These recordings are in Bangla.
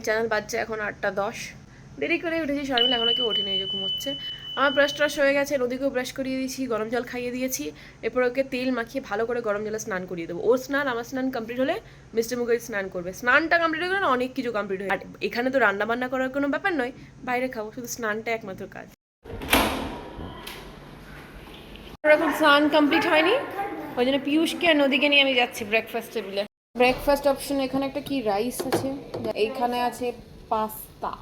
মাই চ্যানেল বাচ্চা এখন আটটা দশ। দেরি করে উঠেছি, শর্মিলা এখনও কেউ ওঠেনি যে ঘুমোচ্ছে। আমার ব্রাশ ট্রাশ হয়ে গেছে, নদীকেও ব্রাশ করিয়ে দিয়েছি, গরম জল খাইয়ে দিয়েছি। এরপর ওকে তেল মাখিয়ে ভালো করে গরম জলে স্নান করিয়ে দেবো। ওর স্নান, আমার স্নান কমপ্লিট হলে মিস্টার মুখার্জি স্নান করবে। স্নানটা কমপ্লিট হয়ে গেলে অনেক কিছু কমপ্লিট হয়ে আর এখানে তো রান্না বান্না করার কোনো ব্যাপার নয়, বাইরে খাব, শুধু স্নানটা একমাত্র কাজ। এখন স্নান কমপ্লিট হয়নি, ওই জন্য পিয়ুষকে আর নদীকে নিয়ে আমি যাচ্ছি ব্রেকফাস্ট টেবিলে ব্রেকফাস্ট অপশন এখানে একটা কি রাইস আছে? এইখানে আছে পাস্তা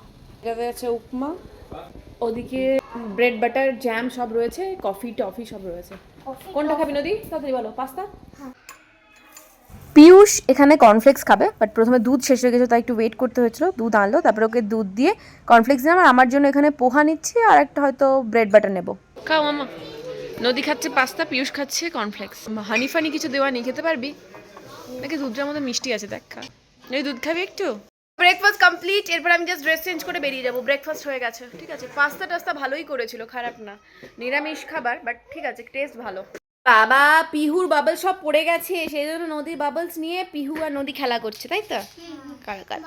এটাতে আছে উপমা ওদিকে ব্রেড বাটার জ্যাম সব রয়েছে কফি টফি সব রয়েছে। কোনটা খাবি নদী? তাড়াতাড়ি বলো পাস্তা পিয়ুষ এখানে কর্নফ্লেক্স খাবে বাট প্রথমে দুধ শেষ হয়ে গেছে তাই একটু ওয়েট করতে হয়েছিল দুধ আনলো তারপর ওকে দুধ দিয়ে কর্নফ্লেক্স দিলাম আর আমার জন্য এখানে পোহা নিচ্ছি আর একটা হয়তো ব্রেড বাটার নেব। খাও মামা। নদী খাচ্ছে পাস্তা পিয়ুষ খাচ্ছে কর্নফ্লেক্স হানি ফানি কিছু দেওয়া নেই খেতে পারবি? নাকি দুধটার মধ্যে মিষ্টি আছে দেখ খা। নদী দুধ খাবি একটু? ব্রেকফাস্ট কমপ্লিট এরপর আমি জাস্ট ড্রেস চেঞ্জ করে বেরিয়ে যাব। ব্রেকফাস্ট হয়ে গেছে ঠিক আছে? পাস্তা টাস্তা ভালোই করেছিল খারাপ না। নিরামিষ খাবার বাট ঠিক আছে টেস্ট ভালো। বাবা পিহুর বাবল সব পড়ে গেছে সেই জন্য নদীর বাবলস নিয়ে পিহু আর নদী খেলা করছে তাই তো? কার কার?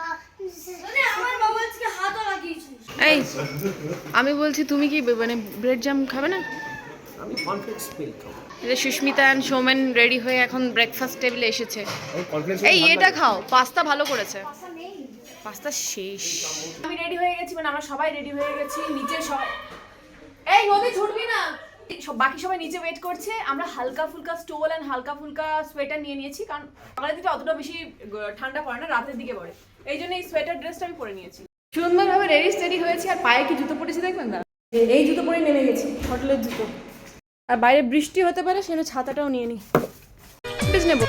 এই আমি বলছি তুমি কি মানে ব্রেড জাম খাবে না? আমি কনফ্লেক্স মিল্ক খাব। এই সুস্মিতা অ্যান্ড সৌমেন রেডি হয়ে এখন ব্রেকফাস্ট টেবিলে এসেছে। এই এটা খাও পাস্তা ভালো করেছে। পাস্তা শেষ। আমি রেডি হয়ে গেছি মানে আমরা সবাই রেডি হয়ে গেছি নিচে সব এই নদী ছুটবি না। সব বাকি সবাই নিচে ওয়েট করছে আমরা হালকা ফুলকা স্টোল এন্ড হালকা ফুলকা সোয়েটার নিয়ে নিয়েছি কারণ সকালের দিকে অতটা বেশি ঠান্ডা পড়ে না রাতের দিকে পড়ে। এই জন্য এই সোয়েটার ড্রেসটা আমি পরে নিয়েছি। সুন্দরভাবে রেডি স্টেডি হয়েছি আর পায়ে কি জুতো পরেছি দেখবেন না? এই জুতো পরে নেমে গেছি হোটেলের জুতো। আর বাইরে বৃষ্টি হতে পারে সেজন্য ছাতাটাও নিয়ে নিই বেশ নেব।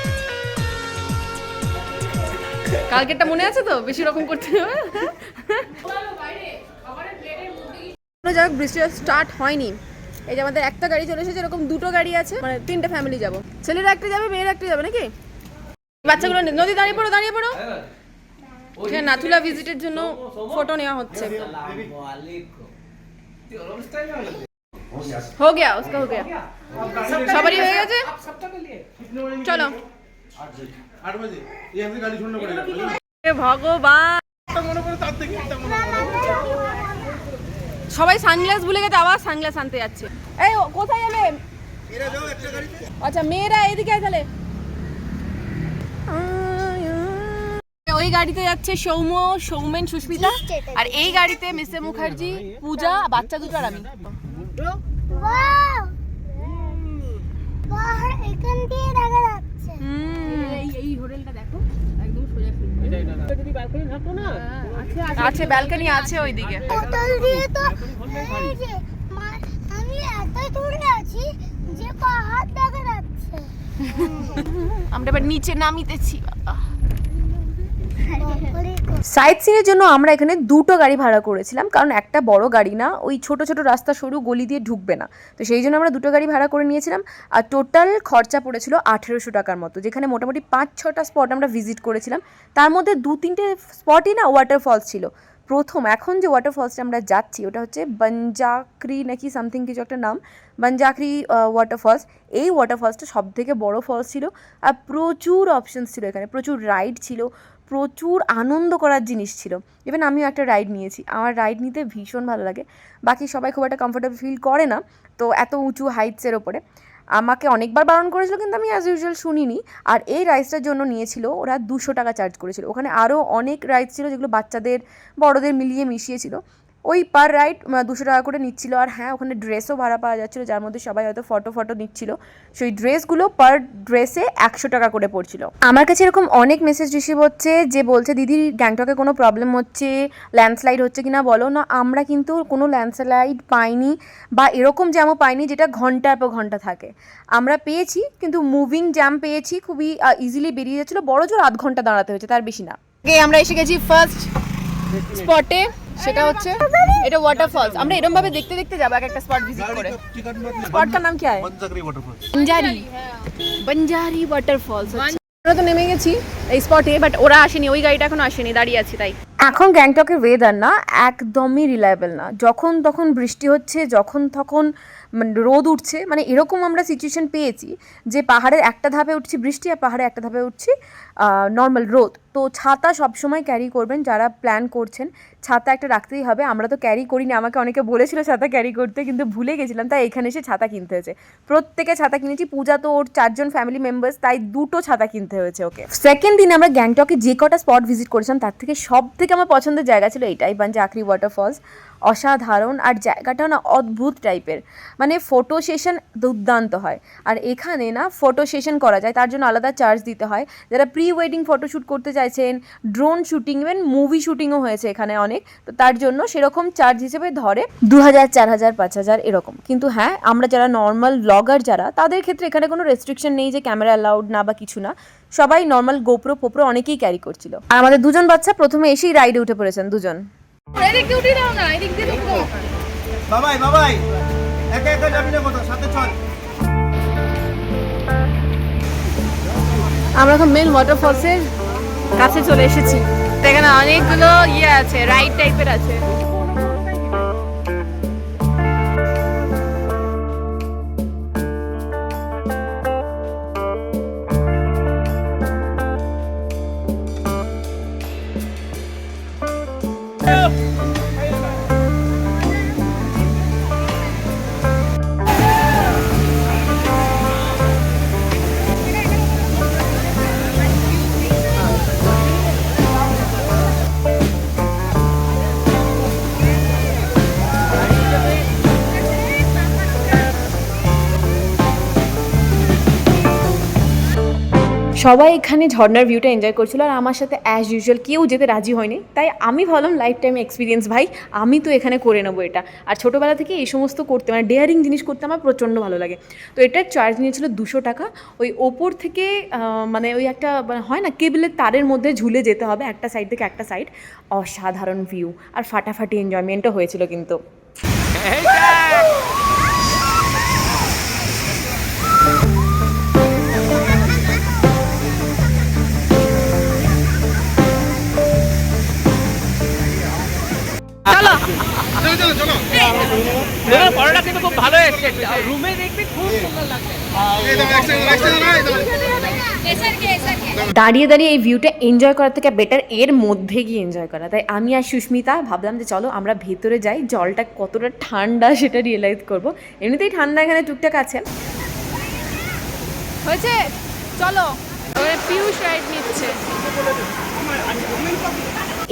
কালকেরটা মনে আছে তো? বেশি রকম করতে হবে। যাক বৃষ্টি স্টার্ট হয়নি। এই যে আমাদের একটা গাড়ি চলে এসেছে এরকম দুটো গাড়ি আছে। মানে তিনটে ফ্যামিলি যাব। ছেলেরা একটা যাবে মেয়েরা একটা যাবে নাকি? বাচ্চাগুলো নদী দাঁড়িয়ে পড়ো দাঁড়িয়ে পড়ো। এখানে নাথুলা ভিজিটের জন্য ফটো নেওয়া হচ্ছে। हो गया उसका हो गया সবারই হয়ে গেছে চলো आठ बजे ये हमसे गाड़ी छोड़ना पड़ेगा হে ভগবান মনে করে তার থেকে একটা মনে করে সবাই সানগ্লাস ভুলে গেছে আবার সানগ্লাস আনতে যাচ্ছে এই ও, কোথায় যাবে এরা যাও একটা গাড়িতে আচ্ছা মেয়েরা এদিকে আয় তাহলে ওই গাড়িতে যাচ্ছে সৌম্য সৌমেন সুস্মিতা। আর এই গাড়িতে মিসে মুখার্জি পূজা বাচ্চা দুটো আর আমি। আছে ব্যালকনি আছে ওইদিকে। আমি এত দূরে আছি যে পাহাড় দেখা যাচ্ছে। আমরা এবার নিচে নামিতেছি বাবারে গো। সাইড সিনের জন্য আমরা এখানে দুটো গাড়ি ভাড়া করেছিলাম, কারণ একটা বড় গাড়ি না, ওই ছোট ছোট রাস্তা সরু গলি দিয়ে ঢুকবে না তো সেই জন্য আমরা দুটো গাড়ি ভাড়া করে নিয়েছিলাম, আর টোটাল খরচা পড়েছিল আঠেরোশো টাকার মতো, যেখানে মোটামুটি পাঁচ, ছটা স্পট আমরা ভিজিট করেছিলাম তার মধ্যে দু, তিনটে স্পটই না ওয়াটারফলস ছিল প্রথম, এখন যে ওয়াটারফলসটা আমরা যাচ্ছি, ওটা হচ্ছে বঞ্জাকরি নাকি সামথিং কিছু একটা নাম বঞ্জাকরি ওয়াটারফলস এই ওয়াটারফলসটা সব থেকে বড় ফলস ছিল, আর প্রচুর অপশনস ছিল এখানে, প্রচুর রাইড ছিল প্রচুর আনন্দ করার জিনিস ছিল। ইভেন আমিও একটা রাইড নিয়েছি। আমার রাইড নিতে ভীষণ ভালো লাগে। বাকি সবাই খুব একটা কমফোর্টেবল ফিল করে না। তো এত উঁচু হাইটসের ওপরে। আমাকে অনেকবার বারণ করেছিল, কিন্তু আমি অ্যাজ ইউজুয়াল শুনিনি। আর এই রাইসটার জন্য নিয়েছিল, ওরা দুশো টাকা চার্জ করেছিল। ওখানে আরও অনেক রাইস ছিল যেগুলো বাচ্চাদের, বড়দের মিলিয়ে মিশিয়েছিল। ওই পার রাইড দুশো টাকা করে নিচ্ছিল। আর হ্যাঁ ওখানে ড্রেসও ভাড়া পাওয়া যাচ্ছিল, যার মধ্যে সবাই হয়তো ফটো ফটো নিচ্ছিল। সেই ড্রেসগুলো পার ড্রেসে একশো টাকা করে পড়ছিল। আমার কাছে এরকম অনেক মেসেজ রিসিভ হচ্ছে যে বলছে, দিদি, গ্যাংটকে কোনো প্রবলেম হচ্ছে? ল্যান্ডস্লাইড হচ্ছে কিনা বলো না? আমরা কিন্তু কোনো ল্যান্ডস্লাইড পাইনি বা এরকম জ্যামও পাইনি যেটা ঘণ্টার পর ঘণ্টা থাকে। আমরা পেয়েছি, কিন্তু মুভিং জ্যাম পেয়েছি, খুবই ইজিলি বেরিয়ে যাচ্ছিল। বড় জোর আধ ঘণ্টা দাঁড়াতে হয়েছে, তার বেশি না। আমরা এসে গেছি ফার্স্ট স্পটে সেটা হচ্ছে এটা ওয়াটারফলস আমরা এরকম ভাবে দেখতে দেখতে যাব এক একটা স্পট ভিজিট করে। স্পটটার নাম কি হয়? বঞ্জারি বঞ্জারি ওয়াটারফলস আমরা তো নেমে গেছি এই স্পটে বাট ওরা আসেনি ওই গাড়িটা এখনও আসেনি দাঁড়িয়ে আছি তাই। এখন গ্যাংটকের ওয়েদার না একদমই রিলায়েবল না। যখন তখন বৃষ্টি হচ্ছে যখন তখন মানে রোদ উঠছে মানে এরকম আমরা সিচুয়েশন পেয়েছি যে পাহাড়ের একটা ধাপে উঠছি বৃষ্টি আর পাহাড়ে একটা ধাপে উঠছি। নর্মাল রোদ। তো ছাতা সবসময় ক্যারি করবেন যারা প্ল্যান করছেন, ছাতা একটা রাখতেই হবে। আমরা তো ক্যারি করিনি, আমাকে অনেকে বলেছিল ছাতা ক্যারি করতে, কিন্তু ভুলে গেছিলাম, তাই এখানে এসে ছাতা কিনতে হয়েছে। প্রত্যেকে ছাতা কিনেছি, পূজা তো ওর চারজন ফ্যামিলি মেম্বার্স তাই দুটো ছাতা কিনতে হয়েছে ওকে। সেকেন্ড দিন আমরা গ্যাংটকে যে কটা স্পট ভিজিট করেছিলাম, তার থেকে সব থেকে আমার পছন্দের জায়গা ছিল এইটাই বাঞ্জে আখরি ওয়াটারফলস অসাধারণ আর জায়গাটা না অদ্ভুত টাইপের। মানে ফটো সেশন দুর্দান্ত হয়। আর এখানে না ফটো সেশন করা যায়, তার জন্য আলাদা চার্জ দিতে হয়। যারা প্রি ওয়েডিং ফটোশ্যুট করতে চাইছেন ড্রোন শুটিং ইভেন মুভি শুটিংও হয়েছে এখানে অনেক, তো তার জন্য সেরকম চার্জ হিসেবে ধরে দু হাজার চার হাজার পাঁচ হাজার এরকম। কিন্তু হ্যাঁ আমরা যারা নর্মাল ব্লগার যারা, তাদের ক্ষেত্রে এখানে কোনো রেস্ট্রিকশন নেই যে ক্যামেরা অ্যালাউড না বা কিছু না। সবাই নর্মাল গোপ্রো পোপ্রো অনেকেই ক্যারি করছিল। আর আমাদের দুজন বাচ্চা প্রথমে এসেই রাইডে উঠে পড়েছেন, দুজন। এদিক উঠে নাও না এদিক দিয়ে ঢুকবো বাবাই বাবাই। একা একা যাবি না কোথাও? সাথে চল। আমরা এখন মেন ওয়াটারফলসের কাছে চলে এসেছি। তো এখানে অনেকগুলো ইয়ে আছে রাইড টাইপের আছে। সবাই এখানে ঝর্নার ভিউটা এনজয় করছিল আর আমার সাথে অ্যাজ ইউজুয়াল কেউ যেতে রাজি হয়নি। তাই আমি ভাবলাম লাইফ টাইম এক্সপিরিয়েন্স ভাই আমি তো এখানে করে নেব এটা। আর ছোটোবেলা থেকে এই সমস্ত করতে মানে ডেয়ারিং জিনিস করতে আমার প্রচণ্ড ভালো লাগে। তো এটার চার্জ নিয়েছিল দুশো টাকা। ওই ওপর থেকে মানে ওই একটা মানে হয় না, কেবলের তারের মধ্যে ঝুলে যেতে হবে একটা সাইড থেকে একটা সাইড অসাধারণ ভিউ আর ফাটাফাটি এনজয়মেন্টও হয়েছিল কিন্তু। পরোটা কিন্তু খুব ভালো এসছে। রুমে দেখবি খুব সুন্দর লাগছে। এই দাও একসাথে একসাথে দাও, এই দাও। দাঁড়িয়ে দাঁড়িয়ে এই ভিউটা এনজয় করার থেকে বেটার এর মধ্যে গিয়ে এনজয় করা। তাই আমি আর সুস্মিতা ভাবলাম যে চলো আমরা ভেতরে যাই জলটা কতটা ঠান্ডা সেটা রিয়েলাইজ করব। এমনিতেই ঠান্ডা এখানে টুকটাক আছে। হয়েছে? চলো পিউষ রাইড নিচ্ছে।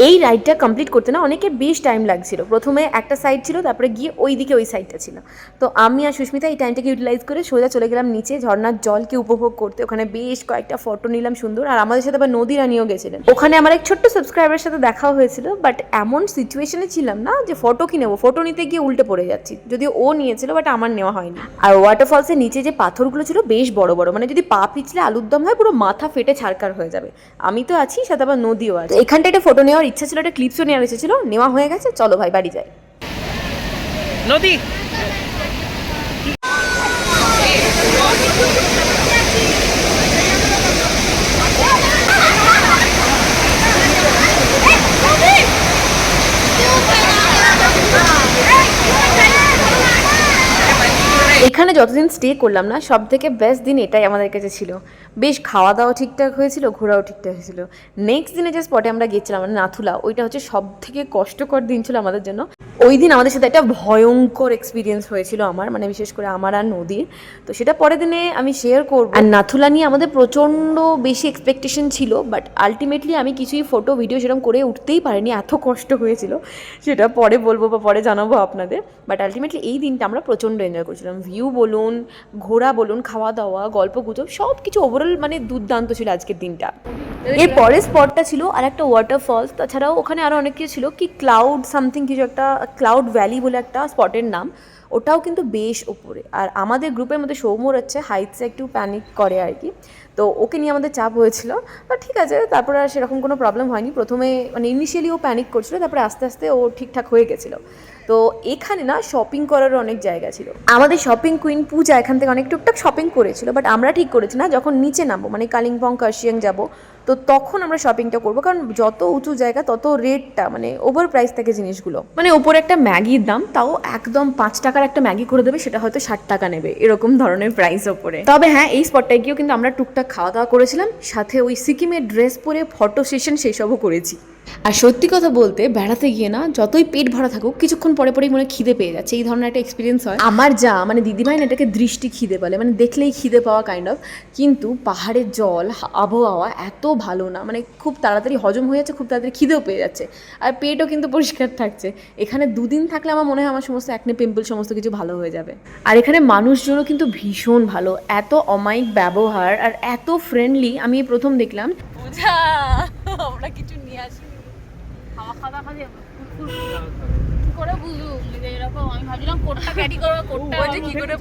এই রাইডটা কমপ্লিট করতে না অনেকের বেশ টাইম লাগছিল। প্রথমে একটা সাইড ছিল, তারপরে গিয়ে ওই দিকে ওই সাইডটা ছিল। তো আমি আর সুস্মিতা এই টাইমটাকে ইউটিলাইজ করে সোজা চলে গেলাম নিচে ঝর্ণার জলকে উপভোগ করতে। ওখানে বেশ কয়েকটা ফটো নিলাম সুন্দর। আর আমাদের সাথে আবার নদী রানিও গেছিলেন। ওখানে আমার এক ছোট্ট সাবস্ক্রাইবারের সাথে দেখাও হয়েছিল বাট এমন সিচুয়েশনে ছিলাম না যে ফটো কি নেব। ফটো নিতে গিয়ে উল্টে পড়ে যাচ্ছি। যদিও ও নিয়েছিল বাট আমার নেওয়া হয়নি। আর ওয়াটারফলসের নিচে যে পাথরগুলো ছিল, বেশ বড় বড়। মানে যদি পা পিছলে আলুর দম হয়, পুরো মাথা ফেটে ছাড়কার হয়ে যাবে। আমি তো আছি, সাথে আবার নদীও আছে। এখানটা একটা ফটো নেওয়ার ইচ্ছা ছিল একটা ক্লিপসও নেওয়ার ইচ্ছা ছিল নেওয়া হয়ে গেছে চলো ভাই বাড়ি যাই। নদী! এখানে যতদিন স্টে করলাম না সব থেকে বেস্ট দিন এটাই আমাদের কাছে ছিল। বেশ খাওয়া দাওয়া ঠিকঠাক হয়েছিল, ঘোরাও ঠিকঠাক হয়েছিল। নেক্সট দিনে যে স্পটে আমরা গেছিলাম মানে নাথুলা, ওইটা হচ্ছে সব থেকে কষ্টকর দিন ছিল আমাদের জন্য। ওই দিন আমাদের সাথে একটা ভয়ঙ্কর এক্সপিরিয়েন্স হয়েছিল আমার মানে বিশেষ করে আমার আর নদীর। তো সেটা পরের দিনে আমি শেয়ার করব। আর নাথুলা নিয়ে আমাদের প্রচণ্ড বেশি এক্সপেকটেশন ছিল বাট আলটিমেটলি আমি কিছুই ফটো ভিডিও সেরকম করে উঠতেই পারিনি, এত কষ্ট হয়েছিল। সেটা পরে বলব বা পরে জানাব আপনাদের। বাট আলটিমেটলি এই দিনটা আমরা প্রচণ্ড এনজয় করছিলাম। ভিউ বলুন, ঘোরা বলুন, খাওয়া দাওয়া, গল্প গুজব সব কিছু ওভারঅল মানে দুর্দান্ত ছিল আজকের দিনটা। এর পরের স্পটটা ছিল আর একটা ওয়াটারফলস তাছাড়াও ওখানে আরও অনেক কিছু ছিল, কি ক্লাউড সামথিং কিছু একটা ক্লাউড ভ্যালি বলে একটা স্পটের নাম, ওটাও কিন্তু বেশ ওপরে। আর আমাদের গ্রুপের মধ্যে সৌম্যর হচ্ছে হাইটসে একটু প্যানিক করে আর কি। তো ওকে নিয়ে আমাদের চাপ হয়েছিল বা ঠিক আছে, তারপরে আর সেরকম কোনো প্রবলেম হয়নি। প্রথমে মানে ইনিশিয়ালি ও প্যানিক করছিল, তারপরে আস্তে আস্তে ও ঠিকঠাক হয়ে গেছিল। তো এখানে না শপিং করারও অনেক জায়গা ছিল। আমাদের শপিং কুইন পূজা এখান থেকে অনেক টুকটাক শপিং করেছিল বাট আমরা ঠিক করেছি না, যখন নিচে নামবো মানে কালিম্পং, কার্শিয়াং যাব, তো তখন আমরা শপিংটা করব, কারণ যত উঁচু জায়গা, তত রেটটা মানে ওভার প্রাইস থাকে জিনিসগুলো। মানে ওপরে একটা ম্যাগির দাম, তাও একদম পাঁচ টাকার একটা ম্যাগি করে দেবে, সেটা হয়তো ষাট টাকা নেবে, এরকম ধরনের প্রাইস ওপরে। তবে হ্যাঁ এই স্পটটায় গিয়েও কিন্তু আমরা টুকটাক খাওয়া দাওয়া করেছিলাম, সাথে ওই সিকিমের ড্রেস পরে ফটো সেশন সেসবও করেছি। আর সত্যি কথা বলতে বেড়াতে গিয়ে না যতই পেট ভরা থাকুক কিছুক্ষণ পরে পরেই মনে খিদে পেয়ে যাচ্ছে। এই ধরনের একটা এক্সপিরিয়েন্স হয়। আমার যা মানে দিদিভাই না এটাকে দৃষ্টি খিদে বলে মানে দেখলেই খিদে পাওয়া কাইন্ড অফ কিন্তু পাহাড়ের জল আবহাওয়া এত ভালো না মানে খুব তাড়াতাড়ি হজম হয়ে যাচ্ছে খুব তাড়াতাড়ি খিদেও পেয়ে যাচ্ছে। আর পেটও কিন্তু পরিষ্কার থাকছে। এখানে দুদিন থাকলে আমার মনে হয় আমার সমস্ত একনে পিম্পল সমস্ত কিছু ভালো হয়ে যাবে। আর এখানে মানুষজনও কিন্তু ভীষণ ভালো এত অমায়িক ব্যবহার আর এত ফ্রেন্ডলি আমি প্রথম দেখলাম। আমরা কিছু নিয়ে আসি করে যে এরকম আমি ভাবছিলাম কোটটা ক্যারি করব কোটটা কি করে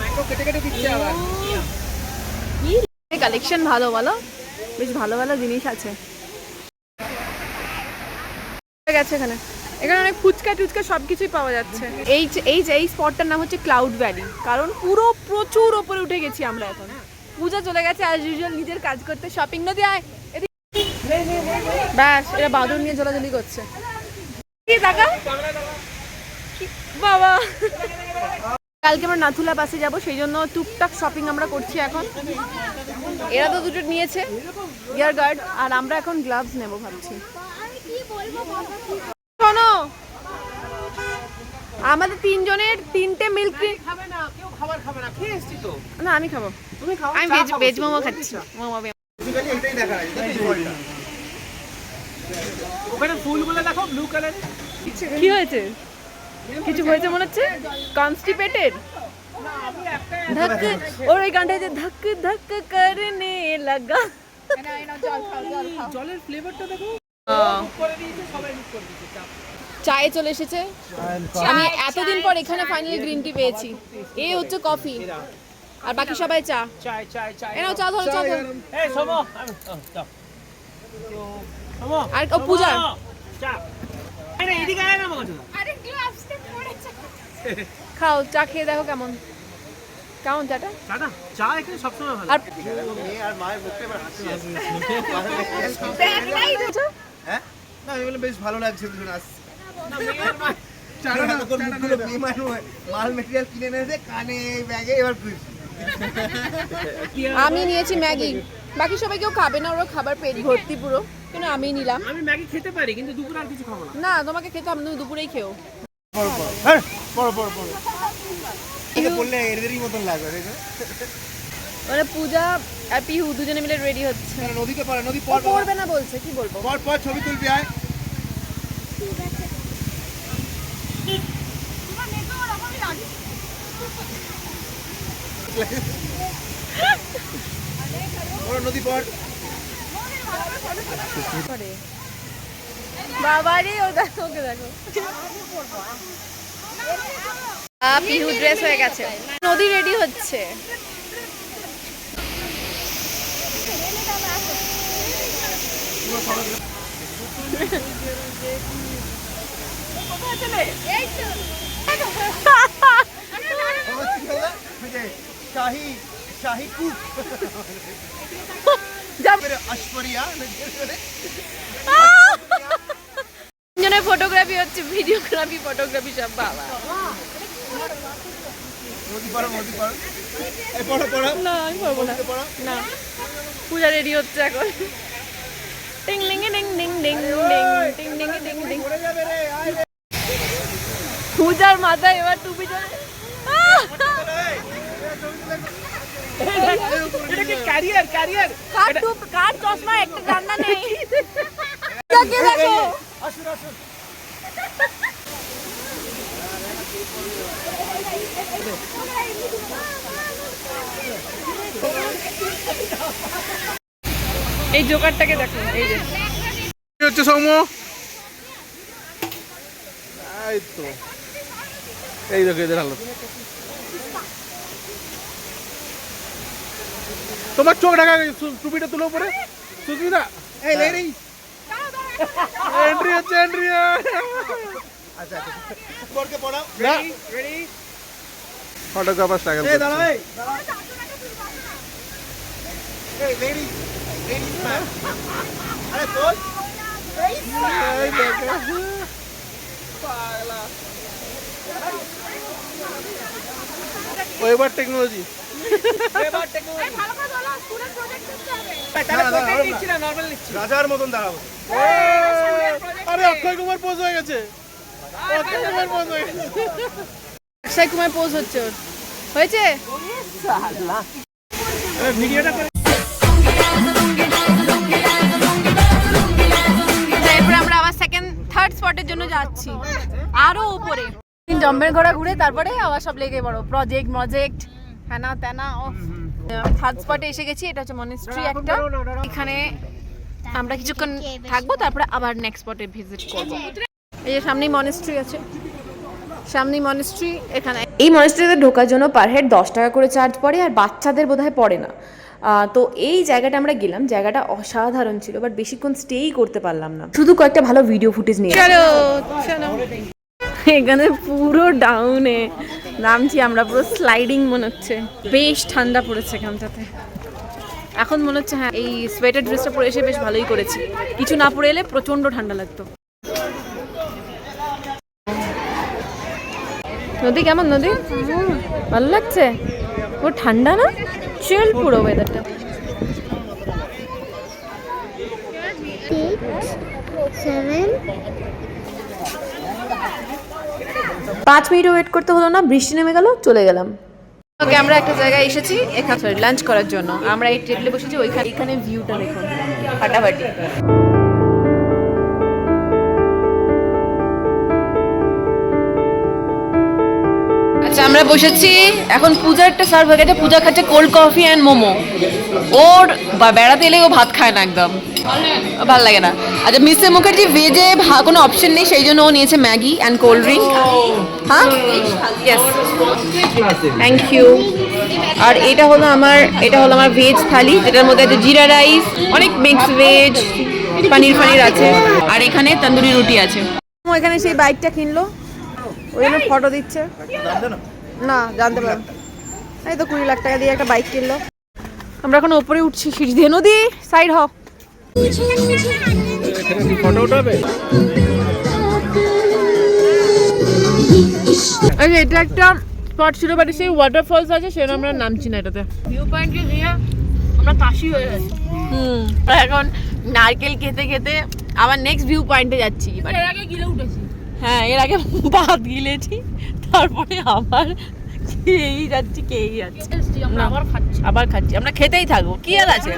ম্যাঙ্গো কেটে কেটে দিচ্ছে আবার। কালেকশন ভালো বলো? বেশ ভালো ভালো জিনিস আছে। গেছে এখানে। এখানে অনেক ফুচকা টুচকা সব কিছুই পাওয়া যাচ্ছে। এই যে- এই যে এই স্পটটার নাম হচ্ছে ক্লাউড ভ্যালি কারণ পুরো প্রচুর ওপরে উঠে গেছি আমরা এখন। পূজা চলে গেছে অ্যাজ ইউজুয়াল নিজের কাজ করতে। শপিং নদী আয়। এদিকে। ব্যাস এরা বাদর নিয়ে জলাজলি করছে। বাবা। কালকে আমরা নাথুলা বাসে যাব সেই জন্য টুকটাক শপিং আমরা করছি এখন। এরা তো দুটো নিয়েছে ইয়ার গার্ড আর আমরা এখন গ্লাভস নেব ভাবছি। আমি কি বলব বাবা কি শোনো আমাদের তিনজনের তিনটে মিল্ক খাবে না কেউ খাবার খাবে না। খেয়ে এসছি তো? না আমি খাব। তুমি খাও আমি ভেজ ভেজ মোমো খাচ্ছি মোমো এটাই দেখা যায় এই বলটা। ওখানে ফুলগুলো দেখো ব্লু কালার কি হয়েছে? কিছু হয়েছে মনে হচ্ছে? কনস্টিপেটেড ধক ওর ওই গানটা যে ধক ধক করনে লাগা। জলের ফ্লেভারটা দেখো। করে করে চায়ে চলে এসেছে। আমি এতদিন পর এখানে ফাইনালি গ্রিন টি পেয়েছি। এই হচ্ছে কফি আর বাকি সবাই চা। চাই চাই চাই। এ নাও চা ধরো চা ধরো। এই সোমো। আর ও পূজা। চা। এদিকে আয় না মগজ আরে গ্লাভসটা পড়েছে খাও চা খেয়ে দেখো কেমন। কেমন চাটা? চা না চা এখানে সবসময় ভালো। আর মেয়ে আর মায়ের মুখে এবার হাসি আসছে হ্যাঁ? না আমি বললাম বেশ ভালো লাগছে দুজন আসছে। না, মাল মেটেরিয়াল কিনে এনেছে কানে ব্যাগে এবার খুশি আমি নিয়েছি ম্যাগি। বাকি সবাই কেউ খাবে না ওরা খাবার পেট ভর্তি পুরো। কিন্তু আমি নিলাম। আমি ম্যাগি খেতে পারি কিন্তু দুপুরে আর কিছু খাব না। না তোমাকে খেতে হবে তুমি দুপুরেই খেও। মানে পূজা আর পিহু দুজনে মিলে রেডি হচ্ছে। নদীতে পড়ে নদী পর পর পড়বে না বলছে কি বলব? পর পর ছবি তুলবি আয় পড়ো নদী পর বাবারে ও দেখো ওকে দেখো। আ, পিহু ড্রেস হয়ে গেছে। নদী রেডি হচ্ছে। শাহি শাহি কুক তিনজনের ফটোগ্রাফি হচ্ছে ভিডিওগ্রাফি ফটোগ্রাফি সব বাবা পূজা রেডি হচ্ছে এখন টিং ডিং ডিং ডিং ডিং ডিং টিং ডিং ডিং ডিং পূজার মাথায় এবার টুপি চলে এটা কি ক্যারিয়ার ক্যারিয়ার কার টুপ কার চশমা? একটা জানা নেই। পূজাকে দেখো। আসুন আসুন। এই জোকারটাকে দেখো এই যে। হচ্ছে সৌম্য? এই তো। এই দেখো এদের হালত তোমার চোখ ঢাকা গেছে টুপিটা তুলো উপরে। সুস্মিতা এই লেডি এন্ট্রি হচ্ছে এন্ট্রি আচ্ছা করকে পড়াও। রেডি রেডি ফটোগ্রাফার স্ট্রাগল এই দাঁড়াও এই এই লেডি লেডি আরে বল। এই দেখো। পাগলা। ওয়েবার টেকনোলজি রাজার মতন দাঁড়াবো। আরে অক্ষয় কুমার পোজ হয়ে গেছে। অক্ষয় কুমার পোজ হয়ে গেছে। অক্ষয় কুমার পোজ হচ্ছে ওর। হয়েছে? ভিডিওটা এরপরে আমরা আবার সেকেন্ড থার্ড স্পটের জন্য যাচ্ছি। আরও উপরে। জম্বের ঘোড়া ঘুরে তারপরে আবার সব লেগে বড়। প্রজেক্ট মজেক্ট হ্যানা ত্যানা ও থার্ড স্পটে এসে গেছি এটা হচ্ছে মনেস্ট্রি একটা। এখানে আমরা কিছুক্ষণ থাকব তারপরে আবার নেক্সট স্পটে ভিজিট করব। এই যে। সামনেই মনেস্ট্রি আছে। সামনেই মনেস্ট্রি এখানে এই মনেস্ট্রিতে ঢোকার জন্য পার হেড দশ টাকা করে চার্জ পড়ে আর বাচ্চাদের বোধহয় পড়ে না। তো এই জায়গাটা আমরা গেলাম জায়গাটা অসাধারণ ছিল বাট বেশিক্ষণ স্টেই করতে পারলাম না। শুধু কয়েকটা ভালো ভিডিও ফুটেজ নিয়ে চলো চলো। এখানে পুরো ডাউনে নামছি আমরা, পুরো স্লাইডিং মনে হচ্ছে। বেশ ঠান্ডা পড়েছে এখানটাতে এখন মনে হচ্ছে হ্যাঁ এই সোয়েটার ড্রেসটা পরে এসে বেশ ভালোই করেছি। কিছু না পরে এলে প্রচণ্ড ঠান্ডা লাগতো। নদী কেমন নদী? ভালো লাগছে? ও ঠান্ডা না? চিল পুরো ওয়েদারটা সেভেন পাঁচ মিনিট ওয়েট করতে হলো না, বৃষ্টি নেমে গেল, চলে গেলাম। ওকে, আমরা একটা জায়গায় এসেছি, এখানে সরি লাঞ্চ করার জন্য। আমরা এই টেবিলে বসেছি, ওইখানে এখানে ভিউটা দেখুন। ফাটাফাটি। আমরা বসেছি এখন পূজার একটা সার্ভ হয়ে গেছে। পূজা খাচ্ছে কোল্ড কফি অ্যান্ড মোমো। ওর বা বেড়াতে এলে ও ভাত খায় না একদম। ভালো লাগে না। আচ্ছা মিস্টার মুখার্জি ভেজে কোনো অপশন নেই সেই জন্য ও নিয়েছে ম্যাগি অ্যান্ড কোল্ড ড্রিঙ্ক হ্যাঁ? ইয়েস থ্যাংক ইউ আর এটা হলো আমার এটা হলো আমার ভেজ থালি যেটার মধ্যে আছে জিরা রাইস অনেক মিক্স ভেজ পানির ফানির আছে। আর এখানে তন্দুরি রুটি আছে। ও এখানে সেই বাইকটা কিনলো। ওই জন্য ফটো দিচ্ছে। না জানতে পারো এই তো কুড়ি লাখ টাকা দিয়ে একটা বাইক কিনলো। আমরা এখন ওপরে উঠছি সিঁড়ি দিয়ে। নদী সাইড হ ফটো উঠাবে আচ্ছা এটা একটা স্পট ছিল বাট সেই ওয়াটারফলস আছে সেটা আমরা নামছি না এটাতে। ভিউ পয়েন্টে গিয়ে আমরা কাশি হয়ে গেছি হুম। এখন নারকেল খেতে খেতে আবার নেক্সট ভিউ পয়েন্টে যাচ্ছি। এর আগে গিলে উঠেছি। হ্যাঁ এর আগে ভাত গিলেছি তারপরে আবার খেয়েই যাচ্ছি খেয়েই যাচ্ছি। আমরা আবার খাচ্ছি। আবার খাচ্ছি আমরা খেতেই থাকব কি আর আছে?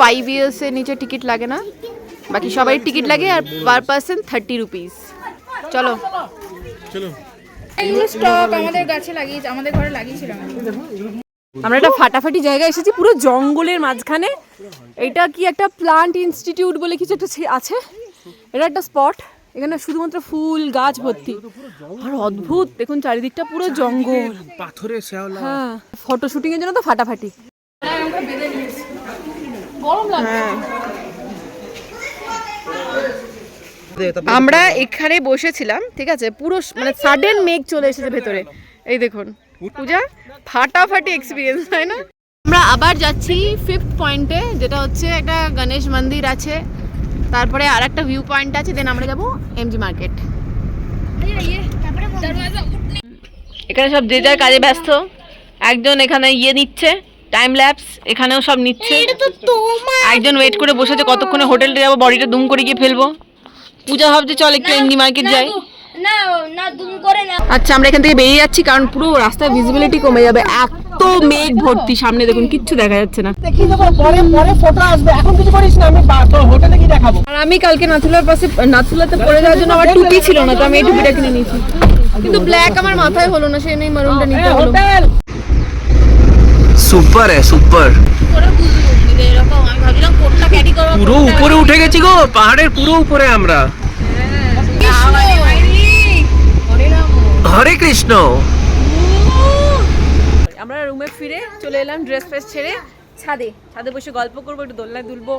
ফাইভ ইয়ার্স এর নিচে টিকিট লাগে না। বাকি সবাই টিকিট লাগে আর পার পার্সন থার্টি রুপিস চলো। চলো। এগুলো স্টক আমাদের গাছে লাগিয়েছে আমাদের ঘরে লাগিয়েছিলাম আমরা একটা ফাটাফাটি জায়গায় এসেছি পুরো জঙ্গলের মাঝখানে। এটা কি একটা প্লান্ট ইনস্টিটিউট বলে কিছু একটা আছে? এটা একটা স্পট এখানে শুধুমাত্র ফুল গাছ ভর্তি। আর অদ্ভুত দেখুন চারিদিকটা পুরো জঙ্গল। পাথরে শ্যাওলা হ্যাঁ ফটো শুটিং এর জন্য তো ফাটাফাটি। হ্যাঁ। আমরা এখানে বসেছিলাম ঠিক আছে? পুরো মানে সাডেন মেঘ চলে এসেছে ভেতরে। এই দেখুন পূজা ফাটাফাটি এক্সপিরিয়েন্স তাই না? আমরা আবার যাচ্ছি ফিফথ পয়েন্টে যেটা হচ্ছে একটা গণেশ মন্দির আছে। তারপরে আর একটা ভিউ পয়েন্ট আছে দেন আমরা যাব এমজি মার্কেট এখানে সব যে যার কাজে ব্যস্ত একজন এখানে ইয়ে নিচ্ছে টাইম ল্যাপস এখানেও সব নিচ্ছে। একজন ওয়েট করে বসেছে কতক্ষণে হোটেলটা যাব বডিটা দুম করে গিয়ে ফেলব। পূজা ভাবছে চল একটু এমজি মার্কেট যাই। না না দুম করে না আচ্ছা আমরা এখান থেকে বেরিয়ে যাচ্ছি কারণ পুরো রাস্তায় ভিজিবিলিটি কমে যাবে। এত মেঘ ভর্তি সামনে দেখুন কিচ্ছু দেখা যাচ্ছে না। দেখি দেবো পরে পরে ফটো আসবে। এখন কিছু করিস না আমি হোটেলে গিয়ে দেখাবো। আর আমি কালকে নাথুলার পাশে নাথুলাতে পড়ে যাওয়ার জন্য আমার টুপি ছিল না তো আমি এই টুপিটা কিনে নিয়েছি। কিন্তু ব্ল্যাক আমার মাথায় হলো না সেই মারুনটা নিতে হলো। সুপার है সুপার পুরো উপরে উঠে গেছি গো পাহাড়ের পুরো উপরে আমরা। হরে কৃষ্ণ। আমরা রুমে ফিরে চলে এলাম ড্রেস ফ্রেস ছেড়ে ছাদে। ছাদে বসে গল্প করব একটু দোলনায় দুলবো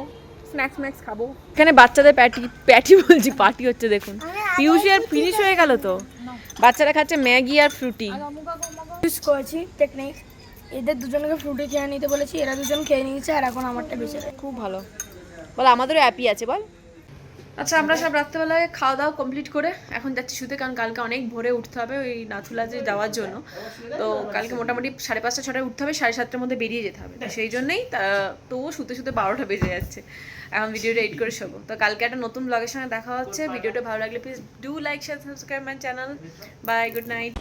স্ন্যাক্স স্ন্যাক্স খাব। এখানে বাচ্চাদের প্যাটি প্যাটি বলছি পার্টি হচ্ছে দেখুন। পিউষি আর ফিনিশ হয়ে গেল তো। বাচ্চারা খাচ্ছে ম্যাগি আর ফ্রুটি ইউজ করেছি টেকনিক এদের দুজনকে ফ্রুটি খেয়ে নিতে বলেছি এরা দুজন খেয়ে নিয়েছে আর এখন আমারটা বেঁচে খুব ভালো। বল আমাদেরও অ্যাপই আছে বল। আচ্ছা আমরা সব রাত্রেবেলায় খাওয়া দাওয়া কমপ্লিট করে এখন যাচ্ছি শুতে, কারণ কালকে অনেক ভোরে উঠতে হবে ওই নাথুলাজে যাওয়ার জন্য। তো কালকে মোটামুটি সাড়ে পাঁচটা, ছটায় উঠতে হবে, সাড়ে সাতটার মধ্যে বেরিয়ে যেতে হবে। তো সেই জন্যই তা- তবুও শুতে শুতে বারোটা বেজে যাচ্ছে। এখন ভিডিওটা এডিট করে শোবো। তো কালকে একটা নতুন ব্লগের সঙ্গে দেখা হচ্ছে। ভিডিওটা ভালো লাগলে please do like share subscribe my channel bye good night